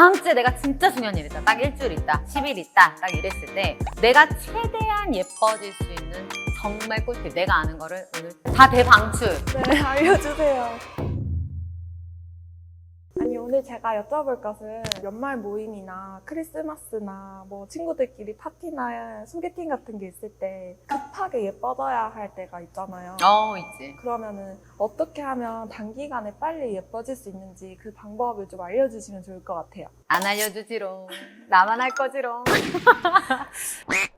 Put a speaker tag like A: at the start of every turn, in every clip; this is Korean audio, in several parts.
A: 다음 주에 내가 진짜 중요한 일 있다. 딱 일주일 있다. 10일 있다. 딱 이랬을 때 내가 최대한 예뻐질 수 있는 정말 꿀팁. 내가 아는 거를 오늘 다 대방출.
B: 네, 알려주세요. 오늘 제가 여쭤볼 것은 연말 모임이나 크리스마스나 뭐 친구들끼리 파티나 소개팅 같은 게 있을 때 급하게 예뻐져야 할 때가 있잖아요.
A: 어, 있지.
B: 그러면은 어떻게 하면 단기간에 빨리 예뻐질 수 있는지 그 방법을 좀 알려주시면 좋을 것 같아요.
A: 안 알려주지롱. 나만 할 거지롱.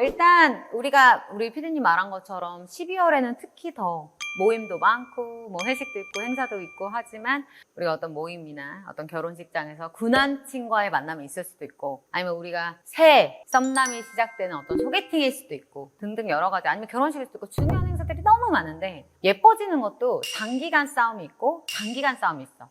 A: 일단 우리가 우리 피디님 말한 것처럼 12월에는 특히 더 모임도 많고 뭐 회식도 있고 행사도 있고 하지만 우리가 어떤 모임이나 어떤 결혼식장에서 군한친과의 만남이 있을 수도 있고 아니면 우리가 새 썸남이 시작되는 어떤 소개팅일 수도 있고 등등 여러 가지 아니면 결혼식일 수도 있고 중요한 행사들이 너무 많은데 예뻐지는 것도 장기간 싸움이 있고 단기간 싸움이 있어.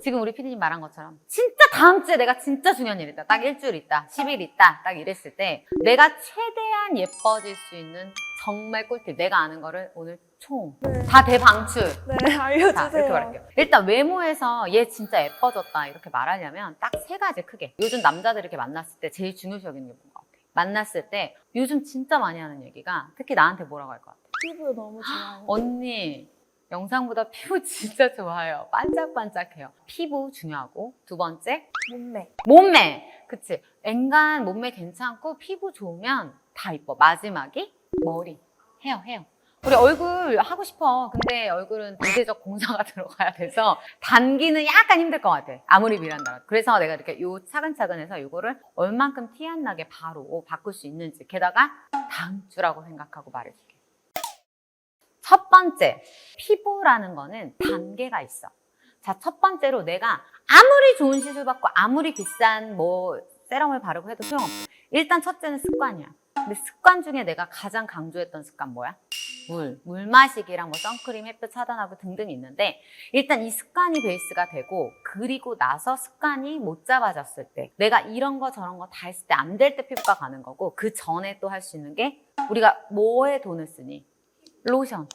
A: 지금 우리 피디님 말한 것처럼 진짜 다음 주에 내가 진짜 중요한 일 있다. 딱 일주일 있다. 10일 있다. 딱 이랬을 때 내가 최대한 예뻐질 수 있는 정말 꿀팁. 내가 아는 거를 오늘 총
B: 네,
A: 다 대방출.
B: 네
A: 자,
B: 알려주세요.
A: 이렇게 말할게요. 일단 외모에서 얘 진짜 예뻐졌다. 이렇게 말하려면 딱 세 가지 크게. 요즘 남자들 이렇게 만났을 때 제일 중요시 여기는 게 뭔가 같아. 만났을 때 요즘 진짜 많이 하는 얘기가 특히 나한테 뭐라고 할 것 같아.
B: 피부 너무 좋아요.
A: 언니 영상보다 피부 진짜 좋아요. 반짝반짝해요. 피부 중요하고 두 번째
B: 몸매.
A: 몸매. 그치. 앵간 몸매 괜찮고 피부 좋으면 다 이뻐. 마지막이 머리, 헤어, 헤어. 우리 얼굴 하고 싶어. 근데 얼굴은 대대적 공사가 들어가야 돼서 단기는 약간 힘들 것 같아. 아무리 미란다. 그래서 내가 이렇게 요 차근차근 해서 이거를 얼만큼 티 안 나게 바로 바꿀 수 있는지. 게다가 다음 주라고 생각하고 말해줄게. 첫 번째, 피부라는 거는 단계가 있어. 자, 첫 번째로 내가 아무리 좋은 시술 받고 아무리 비싼 뭐 세럼을 바르고 해도 소용없어. 일단 첫째는 습관이야. 근데 습관 중에 내가 가장 강조했던 습관 뭐야? 물. 물 마시기랑 뭐 선크림, 햇볕 차단하고 등등 있는데 일단 이 습관이 베이스가 되고 그리고 나서 습관이 못 잡아졌을 때 내가 이런 거 저런 거 다 했을 때 안 될 때 피부가 가는 거고 그 전에 또 할 수 있는 게 우리가 뭐에 돈을 쓰니? 로션.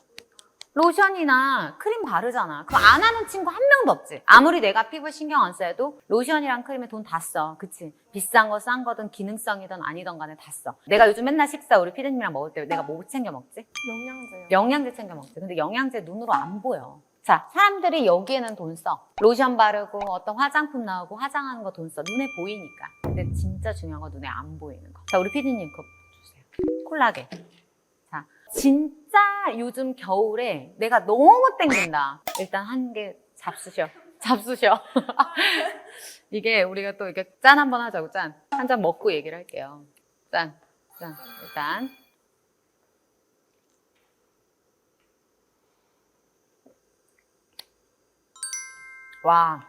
A: 로션이나 크림 바르잖아. 그거 안 하는 친구 한 명도 없지. 아무리 내가 피부에 신경 안 써도 로션이랑 크림에 돈 다 써. 그치? 비싼 거, 싼 거든 기능성이든 아니든 간에 다 써. 내가 요즘 맨날 식사 우리 피디님이랑 먹을 때 내가 뭐 챙겨 먹지?
B: 영양제요.
A: 영양제 챙겨 먹지. 근데 영양제 눈으로 안 보여. 자, 사람들이 여기에는 돈 써. 로션 바르고 어떤 화장품 나오고 화장하는 거 돈 써. 눈에 보이니까. 근데 진짜 중요한 건 눈에 안 보이는 거. 자, 우리 피디님 그거 주세요. 콜라겐. 자, 진짜 요즘 겨울에 내가 너무 땡긴다. 일단 한 개 잡수셔. 잡수셔. 이게 우리가 또 이렇게 짠 한번 하자고 짠. 한 잔 먹고 얘기를 할게요. 짠. 짠. 일단. 와,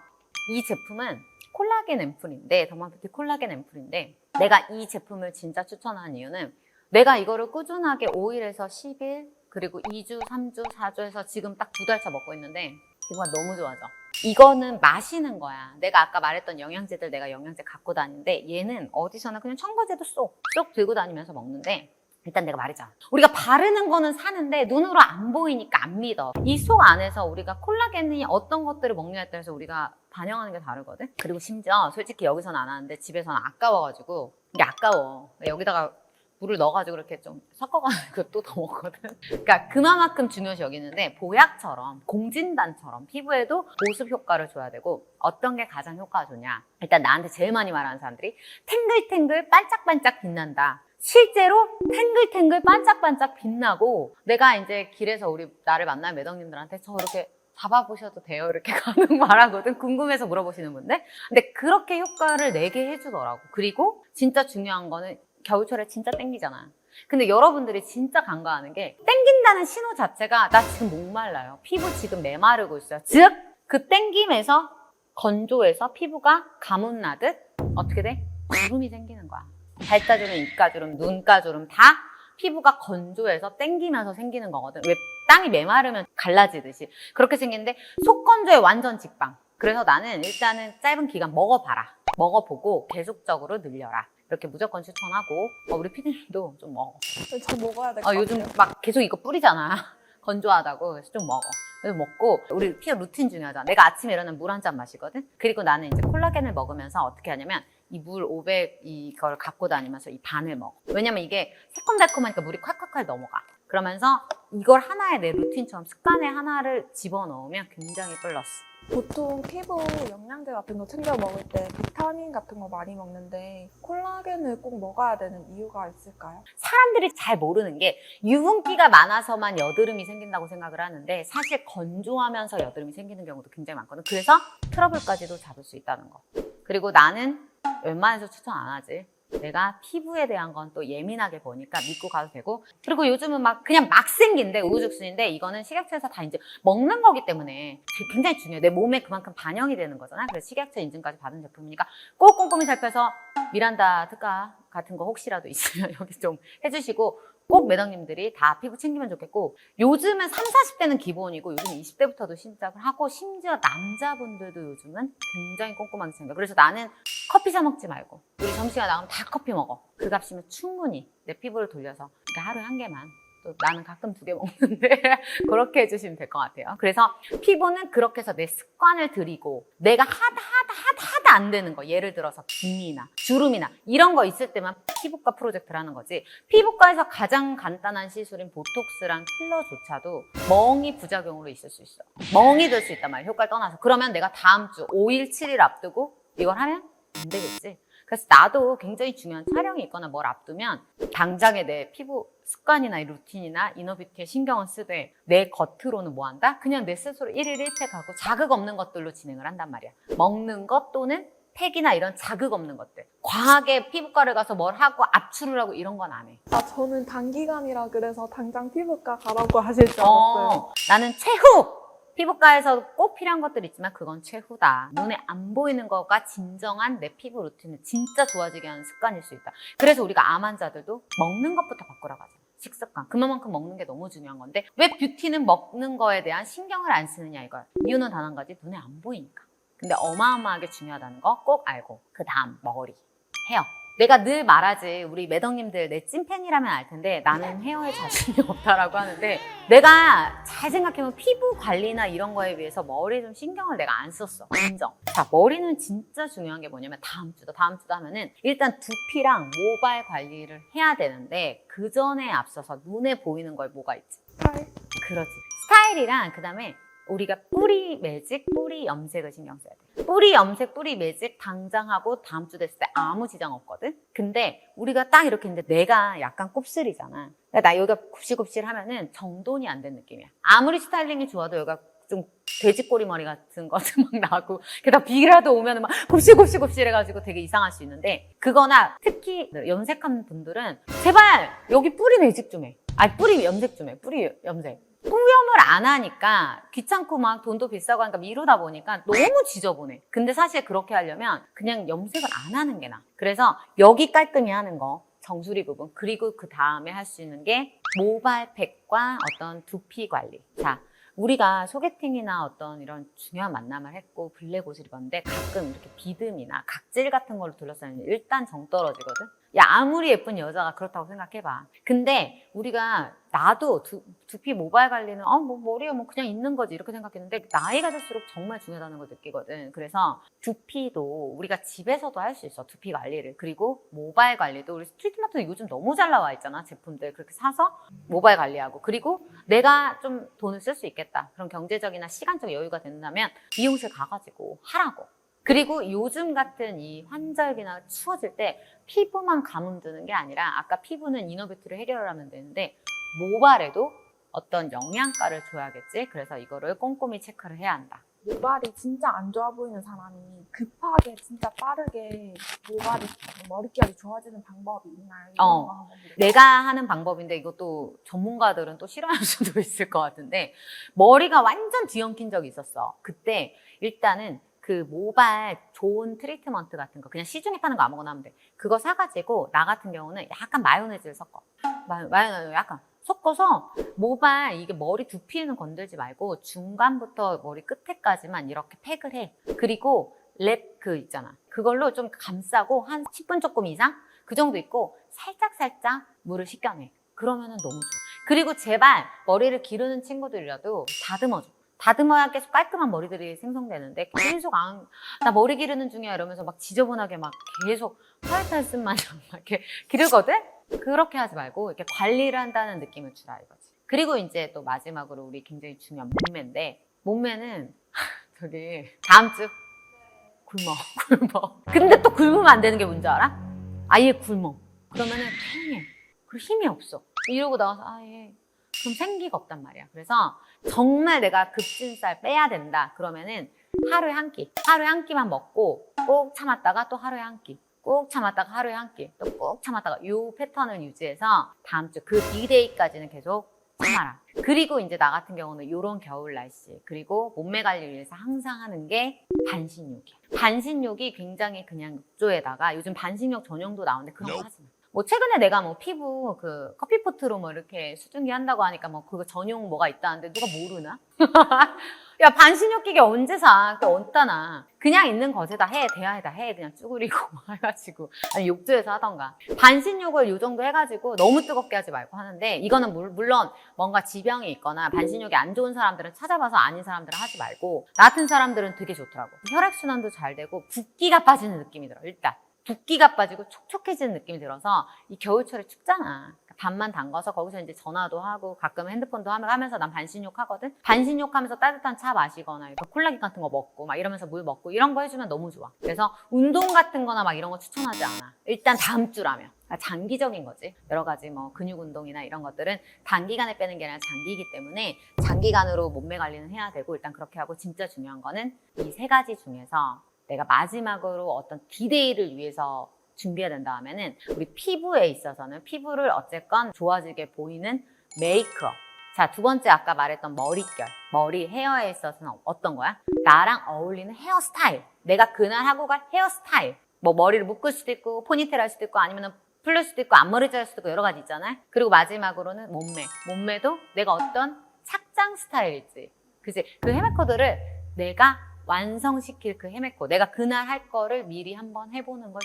A: 이 제품은 콜라겐 앰플인데, 더마뷰티 콜라겐 앰플인데, 내가 이 제품을 진짜 추천하는 이유는 내가 이거를 꾸준하게 5일에서 10일, 그리고 2주, 3주, 4주에서 지금 딱 두 달차 먹고 있는데, 피부가 너무 좋아져. 이거는 마시는 거야. 내가 아까 말했던 영양제들 내가 영양제 갖고 다니는데, 얘는 어디서나 그냥 청바지도 쏙, 쏙 들고 다니면서 먹는데, 일단 내가 말했잖아. 우리가 바르는 거는 사는데 눈으로 안 보이니까 안 믿어. 이 속 안에서 우리가 콜라겐이 어떤 것들을 먹냐에 따라서 우리가 반영하는 게 다르거든. 그리고 심지어 솔직히 여기서는 안 하는데 집에서는 아까워가지고 이게 아까워. 여기다가 물을 넣어가지고 이렇게 좀 섞어가지고 또 더 먹거든. 그러니까 그만큼 중요시 여기는데 보약처럼 공진단처럼 피부에도 보습 효과를 줘야 되고 어떤 게 가장 효과가 좋냐. 일단 나한테 제일 많이 말하는 사람들이 탱글탱글 반짝반짝 빛난다. 실제로 탱글탱글 반짝반짝 빛나고 내가 이제 길에서 우리 나를 만난 매덕님들한테 저 이렇게 잡아보셔도 돼요 이렇게 가능 말하거든 궁금해서 물어보시는 분들 근데 그렇게 효과를 내게 해주더라고 그리고 진짜 중요한 거는 겨울철에 진짜 땡기잖아 근데 여러분들이 진짜 간과하는 게 땡긴다는 신호 자체가 나 지금 목말라요 피부 지금 메마르고 있어요 즉 그 땡김에서 건조해서 피부가 가뭄나듯 어떻게 돼? 주름이 생기는 거야 발가주름, 입가주름, 눈가주름 다 피부가 건조해서 땡기면서 생기는 거거든. 왜 땅이 메마르면 갈라지듯이. 그렇게 생기는데 속건조에 완전 직방. 그래서 나는 일단은 짧은 기간 먹어봐라. 먹어보고 계속적으로 늘려라. 이렇게 무조건 추천하고 어, 우리 피디님도 좀 먹어.
B: 저 먹어야 될 것
A: 어, 요즘
B: 같아요.
A: 막 계속 이거 뿌리잖아. 건조하다고. 그래서 좀 먹어. 그래서 먹고 우리 피부 루틴 중요하잖아. 내가 아침에 일어나면 물 한 잔 마시거든. 그리고 나는 이제 콜라겐을 먹으면서 어떻게 하냐면 이 물 500 이걸 갖고 다니면서 이 반을 먹어. 왜냐면 이게 새콤달콤하니까 물이 콸콸콸 넘어가. 그러면서 이걸 하나의 내 루틴처럼 습관의 하나를 집어넣으면 굉장히 플러스.
B: 보통 피부 영양제 같은 거 챙겨 먹을 때 비타민 같은 거 많이 먹는데 콜라겐을 꼭 먹어야 되는 이유가 있을까요?
A: 사람들이 잘 모르는 게 유분기가 많아서만 여드름이 생긴다고 생각을 하는데 사실 건조하면서 여드름이 생기는 경우도 굉장히 많거든. 그래서 트러블까지도 잡을 수 있다는 거. 그리고 나는 웬만해서 추천 안 하지. 내가 피부에 대한 건 또 예민하게 보니까 믿고 가도 되고 그리고 요즘은 막 그냥 막 생긴데 우후죽순인데 이거는 식약처에서 다 이제 먹는 거기 때문에 굉장히 중요해 내 몸에 그만큼 반영이 되는 거잖아. 그래서 식약처 인증까지 받은 제품이니까 꼭 꼼꼼히 살펴서 미란다 특가 같은 거 혹시라도 있으면 여기 좀 해주시고 꼭 매덕님들이 다 피부 챙기면 좋겠고 요즘은 3, 40대는 기본이고 요즘 20대부터도 시작을 하고 심지어 남자분들도 요즘은 굉장히 꼼꼼하게 챙겨. 그래서 나는 커피 사 먹지 말고 우리 점심에 나가면 다 커피 먹어. 그 값이면 충분히 내 피부를 돌려서 그러니까 하루에 한 개만 또 나는 가끔 두 개 먹는데 그렇게 해주시면 될 것 같아요. 그래서 피부는 그렇게 해서 내 습관을 들이고 내가 하다 하다 하다 하다 안 되는 거 예를 들어서 기미나 주름이나 이런 거 있을 때만 피부과 프로젝트를 하는 거지. 피부과에서 가장 간단한 시술인 보톡스랑 필러조차도 멍이 부작용으로 있을 수 있어. 멍이 될 수 있단 말이야. 효과를 떠나서. 그러면 내가 다음 주 5일 7일 앞두고 이걸 하면 안 되겠지 그래서 나도 굉장히 중요한 촬영이 있거나 뭘 앞두면 당장에 내 피부 습관이나 이 루틴이나 이너뷰티에 신경을 쓰되 내 겉으로는 뭐 한다? 그냥 내 스스로 1일 1팩 하고 자극 없는 것들로 진행을 한단 말이야. 먹는 것 또는 팩이나 이런 자극 없는 것들. 과하게 피부과를 가서 뭘 하고 압출을 하고 이런 건 안 해.
B: 아 저는 단기간이라 그래서 당장 피부과 가라고 하실 줄 알았어요.
A: 어, 나는 최후! 피부과에서 꼭 필요한 것들 있지만 그건 최후다. 눈에 안 보이는 거가 진정한 내 피부 루틴을 진짜 좋아지게 하는 습관일 수 있다. 그래서 우리가 암 환자들도 먹는 것부터 바꾸라고 하잖아. 식습관. 그만큼 먹는 게 너무 중요한 건데 왜 뷰티는 먹는 거에 대한 신경을 안 쓰느냐 이거야. 이유는 단 한 가지. 눈에 안 보이니까. 근데 어마어마하게 중요하다는 거 꼭 알고 그 다음 머리, 헤어. 내가 늘 말하지 우리 매덕님들 내 찐팬이라면 알 텐데 나는 헤어에 자신이 없다라고 하는데 내가 잘 생각해보면 피부 관리나 이런 거에 비해서 머리에 좀 신경을 내가 안 썼어 인정 자 머리는 진짜 중요한 게 뭐냐면 다음 주다 다음 주다 하면은 일단 두피랑 모발 관리를 해야 되는데 그 전에 앞서서 눈에 보이는 걸 뭐가 있지
B: 스타일?
A: 그렇지. 스타일이랑 그 다음에 우리가 뿌리 매직, 뿌리 염색을 신경 써야 돼. 뿌리 염색, 뿌리 매직 당장 하고 다음 주 됐을 때 아무 지장 없거든. 근데 우리가 딱 이렇게 있는데 내가 약간 곱슬이잖아. 그러니까 나 여기가 곱실곱실 하면은 정돈이 안 된 느낌이야. 아무리 스타일링이 좋아도 여기가 좀 돼지꼬리 머리 같은 것도 막 나고 게다가 비라도 오면은 막 곱실곱실곱실 해가지고 되게 이상할 수 있는데 그거나 특히 염색한 분들은 제발 여기 뿌리 매직 좀 해. 아니 뿌리 염색 좀 해. 뿌리 염색. 뿌염을 안 하니까 귀찮고 막 돈도 비싸고 하니까 미루다 보니까 너무 지저분해. 근데 사실 그렇게 하려면 그냥 염색을 안 하는 게 나아. 그래서 여기 깔끔히 하는 거. 정수리 부분 그리고 그 다음에 할 수 있는 게 모발팩과 어떤 두피 관리 자 우리가 소개팅이나 어떤 이런 중요한 만남을 했고 블랙 옷을 입었는데 가끔 이렇게 비듬이나 각질 같은 걸로 둘러싸면 일단 정 떨어지거든 야 아무리 예쁜 여자가 그렇다고 생각해봐. 근데 우리가 나도 두, 두피 모발 관리는 어 뭐 머리에 뭐 그냥 있는 거지 이렇게 생각했는데 나이가 들수록 정말 중요하다는 걸 느끼거든. 그래서 두피도 우리가 집에서도 할 수 있어 두피 관리를. 그리고 모발 관리도 우리 스트리트마트는 요즘 너무 잘 나와 있잖아 제품들. 그렇게 사서 모발 관리하고. 그리고 내가 좀 돈을 쓸 수 있겠다. 그런 경제적이나 시간적 여유가 된다면 미용실 가가지고 하라고 그리고 요즘 같은 이 환절기나 추워질 때 피부만 가뭄 드는 게 아니라 아까 피부는 이너뷰티를 해결하면 되는데 모발에도 어떤 영양가를 줘야겠지 그래서 이거를 꼼꼼히 체크를 해야 한다
B: 모발이 진짜 안 좋아 보이는 사람이 급하게 진짜 빠르게 모발이 머릿결이 좋아지는 방법이 있나요?
A: 어. 내가 하는 방법인데 이것도 전문가들은 또 싫어할 수도 있을 것 같은데 머리가 완전 뒤엉킨 적이 있었어. 그때 일단은 그 모발 좋은 트리트먼트 같은 거 그냥 시중에 파는 거 아무거나 하면 돼. 그거 사가지고 나 같은 경우는 약간 마요네즈를 섞어. 마, 마요네즈 약간 섞어서 모발 이게 머리 두피에는 건들지 말고 중간부터 머리 끝에까지만 이렇게 팩을 해. 그리고 랩 그 있잖아. 그걸로 좀 감싸고 한 10분 조금 이상 그 정도 있고 살짝 살짝 물을 식혀내. 그러면은 너무 좋아. 그리고 제발 머리를 기르는 친구들이라도 다듬어줘. 다듬어야 계속 깔끔한 머리들이 생성되는데 계속 안, 나 머리 기르는 중이야 이러면서 막 지저분하게 막 계속 화이트할 쓴 마냥 막 이렇게 기르거든? 그렇게 하지 말고 이렇게 관리를 한다는 느낌을 주라 이거지. 그리고 이제 또 마지막으로 우리 굉장히 중요한 몸매인데 몸매는 저기 다음 주 굶어 굶어. 근데 또 굶으면 안 되는 게 뭔지 알아? 아예 굶어. 그러면은 팽해. 그리고 힘이 없어. 이러고 나와서 아예 그럼 생기가 없단 말이야. 그래서 정말 내가 급진살 빼야 된다. 그러면은 하루에 한 끼, 하루에 한 끼만 먹고 꼭 참았다가 또 하루에 한 끼, 꼭 참았다가 하루에 한 끼, 또 꼭 참았다가 이 패턴을 유지해서 다음 주 그 D-Day까지는 계속 참아라. 그리고 이제 나 같은 경우는 이런 겨울 날씨 그리고 몸매 관리를 위해서 항상 하는 게 반신욕이야. 반신욕이 굉장히 그냥 욕조에다가 요즘 반신욕 전용도 나오는데 그런 거 하지 마. 뭐 최근에 내가 뭐 피부 그 커피포트로 뭐 이렇게 수증기 한다고 하니까 뭐 그거 전용 뭐가 있다는데 누가 모르나? 야 반신욕 기계 언제 사? 그 언따나? 그냥 있는 것에다 해 대야에다 해 그냥 쭈그리고 해가지고. 아니 욕조에서 하던가. 반신욕을 요 정도 해가지고 너무 뜨겁게 하지 말고 하는데 이거는 물, 물론 뭔가 지병이 있거나 반신욕이 안 좋은 사람들은 찾아봐서 아닌 사람들은 하지 말고 나 같은 사람들은 되게 좋더라고. 혈액순환도 잘 되고 붓기가 빠지는 느낌이 들어 일단 붓기가 빠지고 촉촉해지는 느낌이 들어서 이 겨울철에 춥잖아. 밥만 담가서 거기서 이제 전화도 하고 가끔 핸드폰도 하면- 하면서 난 반신욕 하거든. 반신욕 하면서 따뜻한 차 마시거나 콜라겐 같은 거 먹고 막 이러면서 물 먹고 이런 거 해주면 너무 좋아. 그래서 운동 같은 거나 막 이런 거 추천하지 않아. 일단 다음 주라면. 아, 장기적인 거지. 여러 가지 뭐 근육 운동이나 이런 것들은 단기간에 빼는 게 아니라 장기이기 때문에 장기간으로 몸매 관리는 해야 되고 일단 그렇게 하고 진짜 중요한 거는 이 세 가지 중에서 내가 마지막으로 어떤 디데이를 위해서 준비해야 된다 하면은 우리 피부에 있어서는 피부를 어쨌건 좋아지게 보이는 메이크업. 자, 두 번째 아까 말했던 머릿결. 머리, 헤어에 있어서는 어떤 거야? 나랑 어울리는 헤어스타일. 내가 그날 하고 갈 헤어스타일. 뭐 머리를 묶을 수도 있고 포니테일 할 수도 있고 아니면 풀릴 수도 있고 앞머리 자를 수도 있고 여러 가지 있잖아요. 그리고 마지막으로는 몸매. 몸매도 내가 어떤 착장 스타일일지. 그지? 그 헤메코드를 내가 완성시킬 그 헤메코. 내가 그날 할 거를 미리 한번 해보는 걸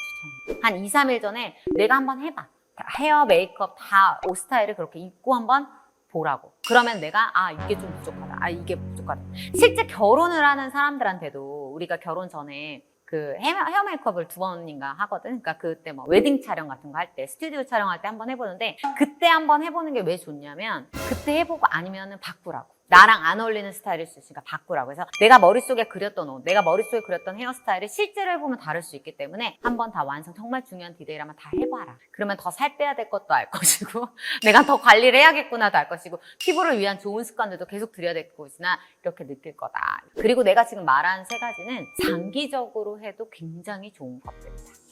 A: 추천해. 한 2, 3일 전에 내가 한번 해봐. 다 헤어, 메이크업 다 옷 스타일을 그렇게 입고 한번 보라고. 그러면 내가 아 이게 좀 부족하다. 아 이게 부족하다. 실제 결혼을 하는 사람들한테도 우리가 결혼 전에 그 헤어, 헤어 메이크업을 두 번인가 하거든. 그러니까 그때 뭐 웨딩 촬영 같은 거 할 때, 스튜디오 촬영할 때 한번 해보는데 그때 한번 해보는 게 왜 좋냐면 그때 해보고 아니면은 바꾸라고. 나랑 안 어울리는 스타일일 수 있으니까 바꾸라고 해서 내가 머릿속에 그렸던 옷, 내가 머릿속에 그렸던 헤어스타일을 실제로 해보면 다를 수 있기 때문에 한번 다 완성, 정말 중요한 디테일하면 다 해봐라. 그러면 더 살 빼야 될 것도 알 것이고 내가 더 관리를 해야겠구나도 알 것이고 피부를 위한 좋은 습관들도 계속 들여야 될 것이나 이렇게 느낄 거다. 그리고 내가 지금 말한 세 가지는 장기적으로 해도 굉장히 좋은 것들이다.